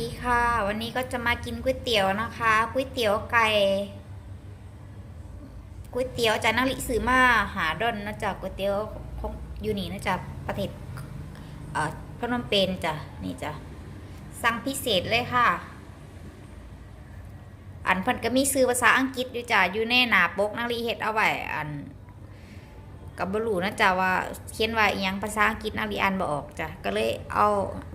ดีค่ะ วันนี้ก็จะมากินก๋วยเตี๋ยวนะคะก๋วยเตี๋ยวไก่ก๋วยเตี๋ยวจากนักลิซื้อมาหาดอนนะจ๊ะก๋วยเตี๋ยวของยูนี่นะจ๊ะประเทศเอ่อพนมเปญจ้ะนี่จ้ะสั่งพิเศษเลยค่ะ อันพิ่นก็มีซื้อภาษาอังกฤษอยู่จ้ะอยู่ในหนาปกนักลิเฮ็ดเอาไว้อัน กับบรูนะจ๊ะว่าเขียนว่าอหยังภาษาอังกฤษนักเรีอ่านบ่ออกจ้ะก็เลยเอา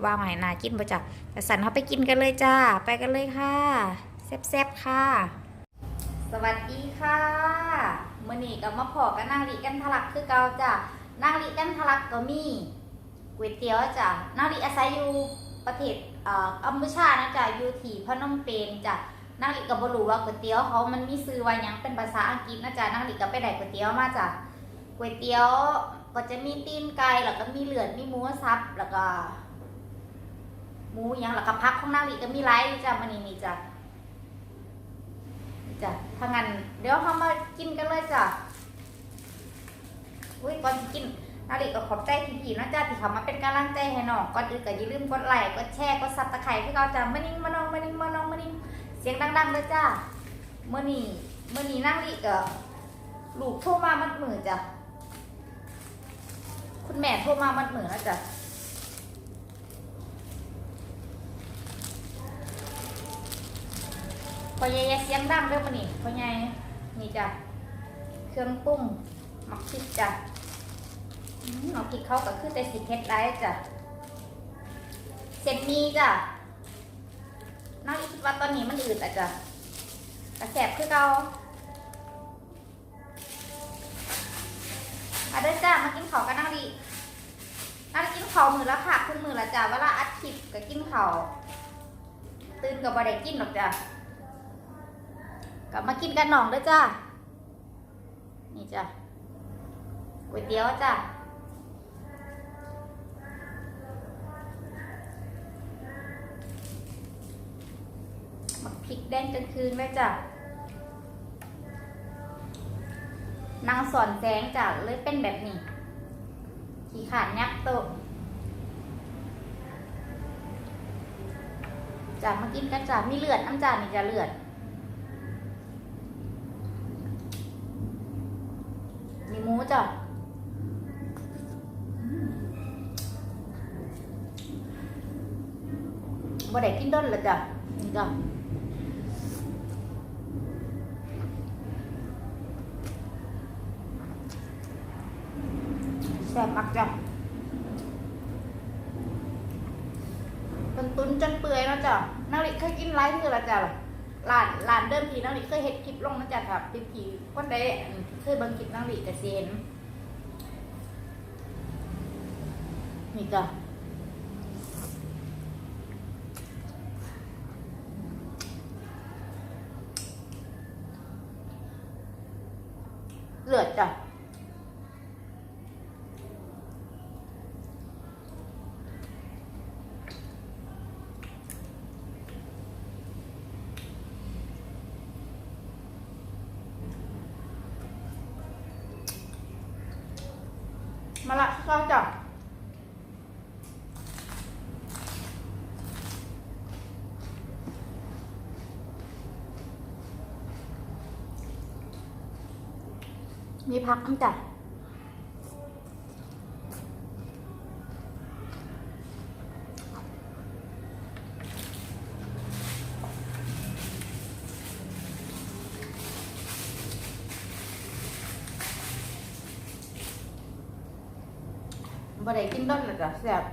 วามาให้นากินบ่จ้ะแต่สันเขาไปกินกันเลยจ้าไปกันเลยค่ะแซ่บๆค่ะ สวัสดีค่ะมือนี้ก็มาพอกับนางลิกันทะลักคือเก่าจ้ะนางลิกันทะลักก็มีก๋วยเตี๋ยวจ้ะนางลิอาศัยอยู่ประเทศเอ่อกัมพูชานะจ๊ะอยู่ที่พนมเปญจ้ะนางลิก็บ่รู้ว่าก๋วยเตี๋ยวเขามันมีชื่อว่าหยังเป็นภาษาอังกฤษนะจ๊ะนางลิก็ไปได้ก๋วยเตี๋ยวมาจ้ะ ก๋วยเตี๋ยวก็จะมีตีนไก่แล้วก็มีเลือดมีหมูสับแล้วก็หมูหยังแล้วก็พักของนางลีก็มีไรจ้ะมันนี่นี่จ้ะนี่จ้ะถ้างั้นเดี๋ยวเรามากินกันเลยจ้ะอุ้ยก่อนสิกินนาลีก็ขอบใจพี่ๆนะจ้ะที่เขามาเป็นกำลังใจให้น้องก่อนอื่นก็อย่าลืมกดไลค์กดแชร์กดซับสไครต์ให้เราจ้ะมานิ่งมาน้องมานิ่งมาน้องมานิ่งเสียงดังๆเลยจ้ะเมื่อนี้เมื่อนี้นางลีก็ลูกโทรมามัดมือจ้ะ แม่โทรมามันเหมือนนะจ๊ะพอใหญ่ๆเสียงดังเด้อมานี่พอใหญ่นี่จ้ะเครื่องปรุงหมักพริกจ้ะอืมหมักพริกเขาก็คือแต่สีเค็ดไรจ้ะเส้นหมีจ้ะน้องอีคิดว่าตอนนี้มันอืดอะจ้ะกระแสบคือเกามาเด้อจ้ามากินข้าวกันนั่งดี นั่งกินข้าวมือละค่ะคุณมือละจ้าเวลาอัดคลิปก็กินข้าวตื่นกับบ่ได้กินหรอกจ้ากลับมากินกันหน่องด้อจ้านี่จ้ะก๋วยเตี๋ยวจ้ะหมักพริกแดงจนคืนเลยจ้ะนางสอนแสงจ้ะเลยเป็นแบบนี้ ขี่ขาดยักษ์โตจ้ะมากินกันจ้ะมีเลือดน้ำจ้ะนี่จ้ะเลือดมีหมูจ้ะอืมบ่ได้กินด้นเลยจ้ะนี่จ้ะ แซ่บมักจ้ะเป็นตุ้นจนเปื่อยแล้วจ้ะนาริเคยกินไรเทื่อละจ้ะร้านร้านเดิมทีนาริเคยเห็ดคลิปลงนะจ้ะครับพี่ผีคนใดเคยบิ่งคลิปนาริกระเซ็นนี่จ้ะเลือดจ้ะ มาละข้าวจับมีพักน้ำจ้ะ บ่ได้กินต้นเลยจ้ะแซ่บ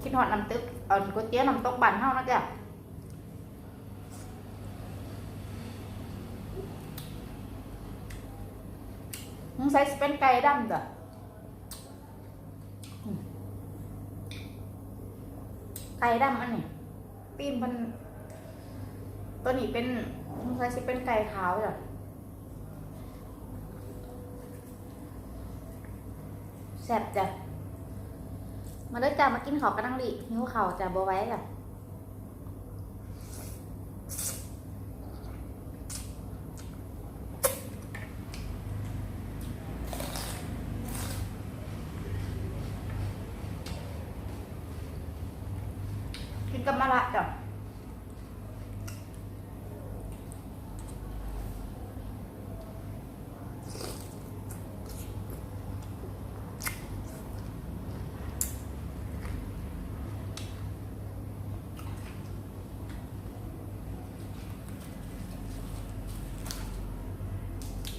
คิดหอดน้ำตึกเอาก๋วยเตี๋ยวน้ำตกบันเฮานะจ้ะมึงใส่สเป็นไก่ดำจ้ะอืมไก่ดำอันนี้ตีนมันตัวนี้เป็นมึงใส่สเป็นไก่ขาวจ้ะ แซ่บจ้ะมาเด้อจ้ามากินข้าวกันนั่งดิหิวเข้าจ้ะบัวไว้จ้ะกินกับมะระจ้ะ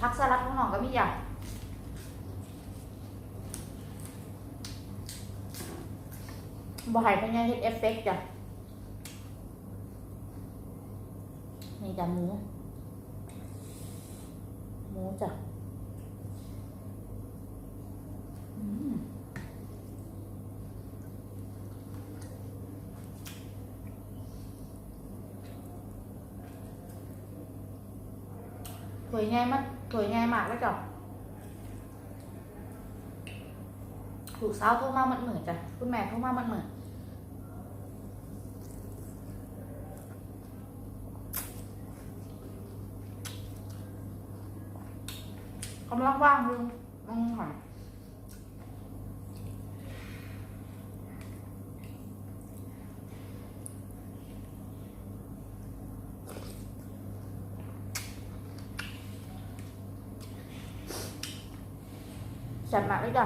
ผักสลัดของน้องก็มีอย่างบ่ให้เป็นไงเฮ็ดเอฟเฟกต์จ้ะนี่จ้ะหมู หมูจ้ะอืม ถวยง่ายมากถวยง่ายมากแล้วจ้ะลูกสาวโทรมามันเหมือนจ้ะคุณแม่โทรมามันเหมือนกำลังว่างอยู่อืมค่ะ แซ่บมากเลยจ้ะ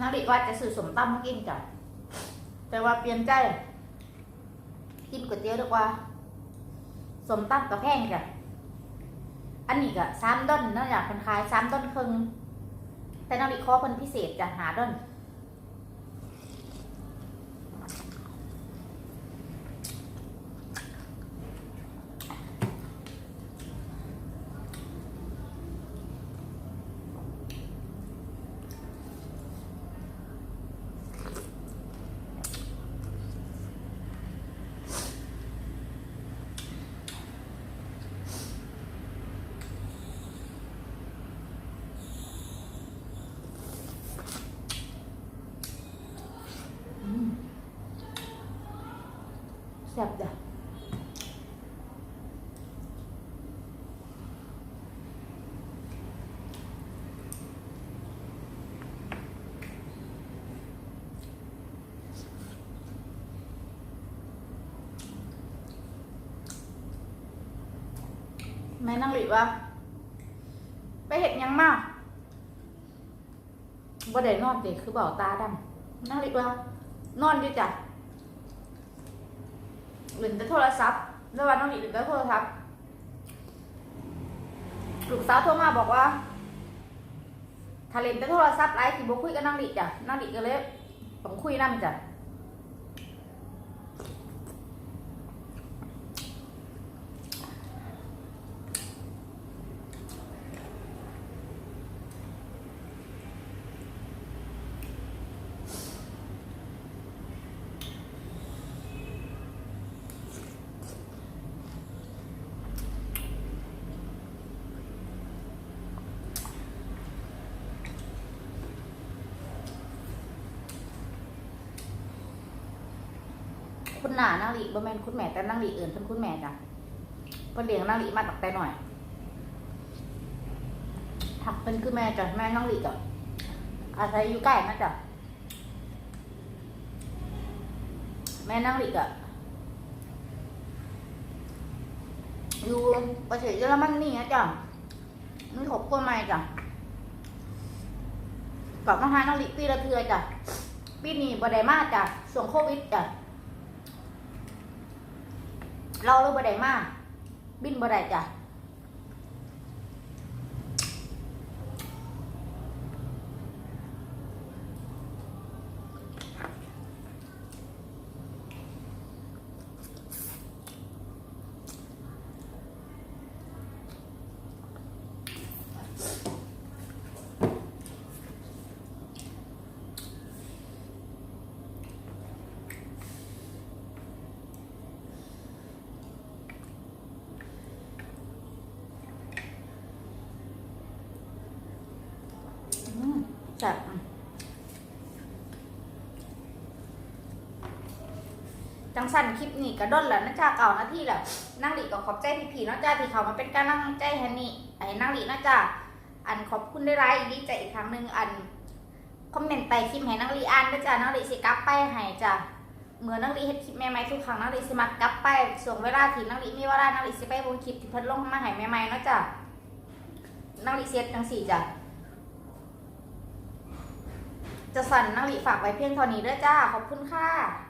นาดิว่าจะซื้อสมตำมากินจ้ะแต่ว่าเปลี่ยนใจ กินก๋วยเตี๋ยวดีกว่า สมตำกับแพงจ้ะอันนี้ก็สามด้นนาะอยากเป็นคลายสามด้นครึ่งแต่น้าฬิคอเพิ่นพิเศษจะหาด้น ม่นั่งหลีวะไปเห็ดยังมากบ่ได้นอนเด็กคือเบาตาดำนั่งหลีวะนอนอยู่จ้ะหรือแต่โทรศัพท์แล้ววันน้องหลีหรือแต่โทรศัพท์ลูกสาวโทรมาบอกว่าถ้าเล่นแต่โทรศัพท์ไลฟ์สิบ่คุยกับน้องหลีจ้ะน้องหลีก็เลยต้องคุยนำจ้ะ หน้านางหลีบ่แม่นคุณแม่แต่นางหลีเอื่นเพิ่นคุณแม่จ้ะเพิ่นเลี้ยงนางหลีมาตั้งแต่หน้อยถักเป็นคือแม่จ้ะแม่นางหลีจ้ะอาศัยอยู่ใกล้นะจ้ะแม่นางหลีก็อยู่ประเทศเยอรมันนี่นะจ้ะมีครอบครัวใหม่จ้ะกลับมาหานางหลีปีละเทือจ้ะปีนี้บ่ได้มาจ้ะช่วงโควิดจ้ะ เราเลยบ่ได้มาบินบ่ได้จ้ะอืม แซ่บจังสันคลิปนี้ก็ด้นแล้วนะจ้าเก่านาที่แล้วนั่งหลีก็ขอบใจพี่ๆเนาะจ้าที่เขามาเป็นกำลังใจให้นี่ให้นั่งหลีนาะจ้าอันขอบคุณได้ไรดีใจอีกครั้งหนึ่งอันคอมเมนต์ใต้คลิปให้นักรีอ่านด้วยจ้ะนักรีสิกลับไปให้จ้ะเมื่อนักรีเฮ็ดคลิปใหม่ๆทุกครั้งนักรีสิมากลับไปส่วนเวลาที่นักรีมีเวลานักรีสิไปบนคลิปที่เพิ่นลงมาให้ใหม่ๆเนาะจ้ะนักรีเซ็ตจังสี่จ้ะ จะสั่นนักรีฝากไว้เพียงเท่านี้ด้วยจ้า ขอบคุณค่ะ